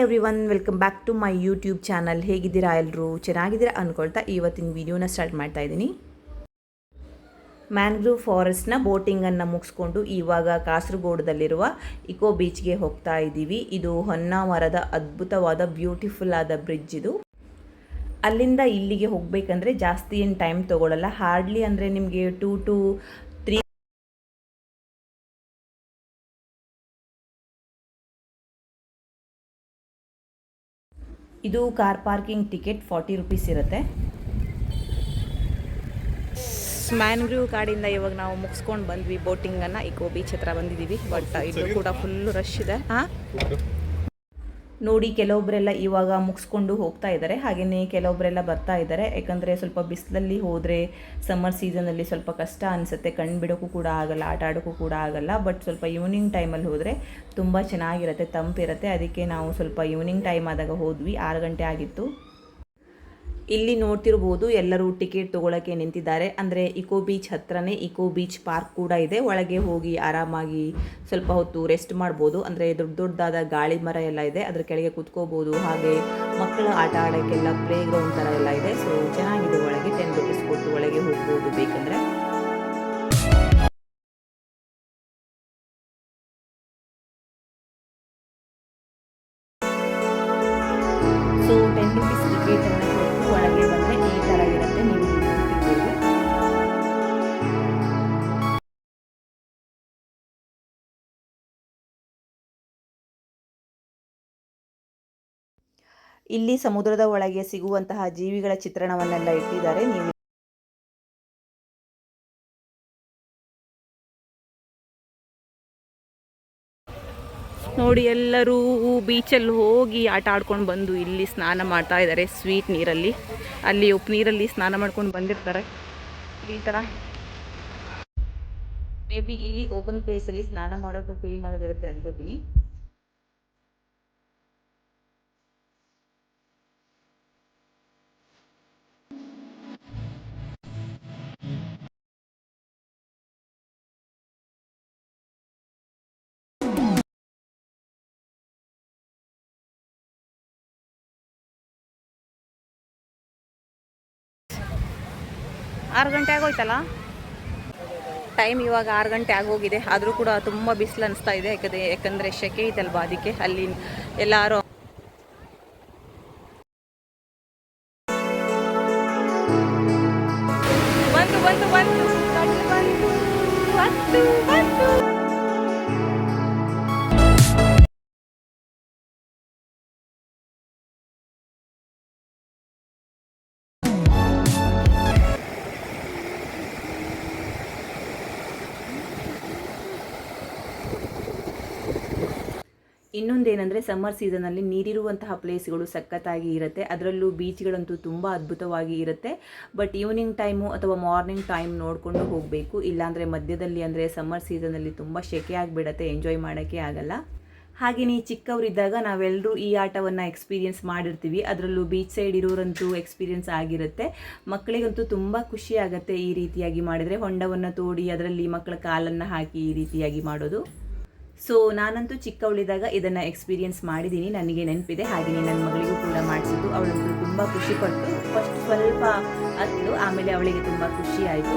Everyone welcome back to my YouTube channel ಹೇಗಿದ್ದೀರಾ ಎಲ್ಲರೂ ಚೆನ್ನಾಗಿದ್ದೀರಾ ಅಂದ್ಕೊಳ್ತಾ ಇವತ್ತಿನ ವಿಡಿಯೋನ ಸ್ಟಾರ್ಟ್ ಮಾಡ್ತಾ ಇದ್ದೀನಿ. ಮ್ಯಾಂಗ್ರೂವ್ ಫಾರೆಸ್ಟ್ನ ಬೋಟಿಂಗನ್ನು ಮುಗಿಸ್ಕೊಂಡು ಇವಾಗ ಕಾಸರಗೋಡದಲ್ಲಿರುವ ಇಕೋ ಬೀಚ್ಗೆ ಹೋಗ್ತಾ ಇದ್ದೀವಿ. ಇದು ಹೊನ್ನಾವರದ ಅದ್ಭುತವಾದ ಬ್ಯೂಟಿಫುಲ್ ಆದ ಬ್ರಿಡ್ಜ್ ಇದು. ಅಲ್ಲಿಂದ ಇಲ್ಲಿಗೆ ಹೋಗಬೇಕಂದ್ರೆ ಜಾಸ್ತಿ ಏನು ಟೈಮ್ ತೊಗೊಳ್ಳಲ್ಲ ಹಾರ್ಡ್ಲಿ ಅಂದರೆ ನಿಮಗೆ ಟೂ ಟು ಇದು car parking ticket forty rupees ಇರುತ್ತೆ. ಮ್ಯಾನ್ಗ್ರೂವ್ ಕಾಡಿಂದ ಇವಾಗ ನಾವು ಮುಗಿಸ್ಕೊಂಡು ಬಂದ್ವಿ ಬೋಟಿಂಗನ್ನು. ಇಕೋ ಬೀಚ್ ಹತ್ರ ಬಂದಿದ್ದೀವಿ ಬಟ್ ಇದು ಕೂಡ ಫುಲ್ ರಶ್ ಇದೆ. ಹಾಂ ನೋಡಿ ಕೆಲವೊಬ್ಬರೆಲ್ಲ ಇವಾಗ ಮುಗಿಸ್ಕೊಂಡು ಹೋಗ್ತಾ ಇದ್ದಾರೆ. ಹಾಗೆಯೇ ಕೆಲವೊಬ್ಬರೆಲ್ಲ ಬರ್ತಾ ಇದ್ದಾರೆ. ಯಾಕಂದರೆ ಸ್ವಲ್ಪ ಬಿಸಿಲಲ್ಲಿ ಹೋದರೆ ಸಮ್ಮರ್ ಸೀಸನಲ್ಲಿ ಸ್ವಲ್ಪ ಕಷ್ಟ ಅನಿಸುತ್ತೆ. ಕಣ್ಣು ಬಿಡೋಕ್ಕೂ ಕೂಡ ಆಗಲ್ಲ, ಆಟ ಆಡೋಕ್ಕೂ ಕೂಡ ಆಗಲ್ಲ. ಬಟ್ ಸ್ವಲ್ಪ ಈವ್ನಿಂಗ್ ಟೈಮಲ್ಲಿ ಹೋದರೆ ತುಂಬ ಚೆನ್ನಾಗಿರುತ್ತೆ, ತಂಪಿರುತ್ತೆ. ಅದಕ್ಕೆ ನಾವು ಸ್ವಲ್ಪ ಈವ್ನಿಂಗ್ ಟೈಮ್ ಆದಾಗ ಹೋದ್ವಿ. ಆರು ಗಂಟೆ ಆಗಿತ್ತು. ಇಲ್ಲಿ ನೋಡ್ತಿರ್ಬೋದು ಎಲ್ಲರೂ ಟಿಕೆಟ್ ತೊಗೊಳಕ್ಕೆ ನಿಂತಿದ್ದಾರೆ. ಅಂದರೆ ಇಕೋ ಬೀಚ್ ಹತ್ರನೇ ಇಕೋ ಬೀಚ್ ಪಾರ್ಕ್ ಕೂಡ ಇದೆ. ಒಳಗೆ ಹೋಗಿ ಆರಾಮಾಗಿ ಸ್ವಲ್ಪ ಹೊತ್ತು ರೆಸ್ಟ್ ಮಾಡ್ಬೋದು. ಅಂದರೆ ದೊಡ್ಡ ದೊಡ್ಡದಾದ ಗಾಳಿ ಮರ ಎಲ್ಲ ಇದೆ. ಅದ್ರ ಕೆಳಗೆ ಕುತ್ಕೋಬೋದು. ಹಾಗೆ ಮಕ್ಕಳ ಆಟ ಆಡೋಕ್ಕೆಲ್ಲ ಪ್ಲೇ ಗ್ರೌಂಡ್ ಥರ ಎಲ್ಲ ಇದೆ. ಸೊ ಚೆನ್ನಾಗಿದೆ ಒಳಗೆ. ಟೆನ್ ರುಪೀಸ್ ಕೊಟ್ಟು ಒಳಗೆ ಹೋಗ್ಬೋದು ಬೇಕಂದರೆ. ಸೊ ಟೆನ್ ರುಪೀಸ್ ಟಿಕೆಟ್ ಅನ್ನು ಕೊಟ್ಟು ಒಳಗೆ ಬಂದರೆ ಈ ಥರ ಇರುತ್ತೆ. ನೀವು ಇಲ್ಲಿ ಸಮುದ್ರದ ಒಳಗೆ ಸಿಗುವಂತಹ ಜೀವಿಗಳ ಚಿತ್ರಣವನ್ನೆಲ್ಲ ಇಟ್ಟಿದ್ದಾರೆ. ನೀವು ನೋಡಿ ಎಲ್ಲರೂ ಬೀಚಲ್ಲಿ ಹೋಗಿ ಆಟ ಆಡ್ಕೊಂಡು ಬಂದು ಇಲ್ಲಿ ಸ್ನಾನ ಮಾಡ್ತಾ ಇದ್ದಾರೆ ಸ್ವೀಟ್ ನೀರಲ್ಲಿ. ಅಲ್ಲಿ ಉಪ್ಪು ನೀರಲ್ಲಿ ಸ್ನಾನ ಮಾಡ್ಕೊಂಡು ಬಂದಿರ್ತಾರೆ. ಈ ಥರ ಮೇ ಬಿ ಓಪನ್ ಪ್ಲೇಸಲ್ಲಿ ಸ್ನಾನ ಮಾಡೋದು ಫೀಲ್ ಮಾಡೋದಿರುತ್ತೆ ಅನ್ಕೋತೀನಿ ಆರು ಗಂಟೆ ಆಗೋಯ್ತಲ್ಲ? ಟೈಮ್ ಇವಾಗ ಆರು ಗಂಟೆ ಆಗೋಗಿದೆ. ಆದರೂ ಕೂಡ ತುಂಬ ಬಿಸಿಲು ಅನಿಸ್ತಾ ಇದೆ. ಯಾಕಂದರೆ ಯಾಕಂದರೆ ಶೆಕೆ ಇದಲ್ವಾ ಅದಕ್ಕೆ? ಅಲ್ಲಿ ಎಲ್ಲರೂ ಬಂತು ಬಂದು ಬಂತು ಬಂತು ಇನ್ನೊಂದೇನೆಂದರೆ ಸಮ್ಮರ್ ಸೀಸನಲ್ಲಿ ನೀರಿರುವಂತಹ ಪ್ಲೇಸ್ಗಳು ಸಖತ್ತಾಗಿ ಇರುತ್ತೆ. ಅದರಲ್ಲೂ ಬೀಚ್ಗಳಂತೂ ತುಂಬ ಅದ್ಭುತವಾಗಿ ಇರುತ್ತೆ. ಬಟ್ ಈವ್ನಿಂಗ್ ಟೈಮು ಅಥವಾ ಮಾರ್ನಿಂಗ್ ಟೈಮ್ ನೋಡಿಕೊಂಡು ಹೋಗಬೇಕು. ಇಲ್ಲಾಂದರೆ ಮಧ್ಯದಲ್ಲಿ ಅಂದರೆ ಸಮ್ಮರ್ ಸೀಸನಲ್ಲಿ ತುಂಬ ಶೆಕೆ ಆಗಿಬಿಡತ್ತೆ ಎಂಜಾಯ್ ಮಾಡೋಕ್ಕೆ ಆಗಲ್ಲ. ಹಾಗೆಯೇ ಚಿಕ್ಕವರಿದ್ದಾಗ ನಾವೆಲ್ಲರೂ ಈ ಆಟವನ್ನು ಎಕ್ಸ್ಪೀರಿಯೆನ್ಸ್ ಮಾಡಿರ್ತೀವಿ. ಅದರಲ್ಲೂ ಬೀಚ್ ಸೈಡ್ ಇರೋರಂತೂ ಎಕ್ಸ್ಪೀರಿಯೆನ್ಸ್ ಆಗಿರುತ್ತೆ. ಮಕ್ಕಳಿಗಂತೂ ತುಂಬ ಖುಷಿ ಈ ರೀತಿಯಾಗಿ ಮಾಡಿದರೆ. ಹೊಂಡವನ್ನು ತೋಡಿ ಅದರಲ್ಲಿ ಮಕ್ಕಳ ಕಾಲನ್ನು ಹಾಕಿ ಈ ರೀತಿಯಾಗಿ ಮಾಡೋದು. ಸೊ ನಾನಂತೂ ಚಿಕ್ಕವಳಿದ್ದಾಗ ಇದನ್ನು ಎಕ್ಸ್ಪೀರಿಯೆನ್ಸ್ ಮಾಡಿದ್ದೀನಿ ನನಗೆ ನೆನಪಿದೆ. ಹಾಗೆಯೇ ನನ್ನ ಮಗಳಿಗೂ ಕೂಡ ಮಾಡಿಸಿದ್ದು. ಅವಳಂತೂ ತುಂಬ ಖುಷಿಪಟ್ಟು ಫಸ್ಟ್ ಸ್ವಲ್ಪ ಹತ್ತು, ಆಮೇಲೆ ಅವಳಿಗೆ ತುಂಬ ಖುಷಿ ಆಯಿತು.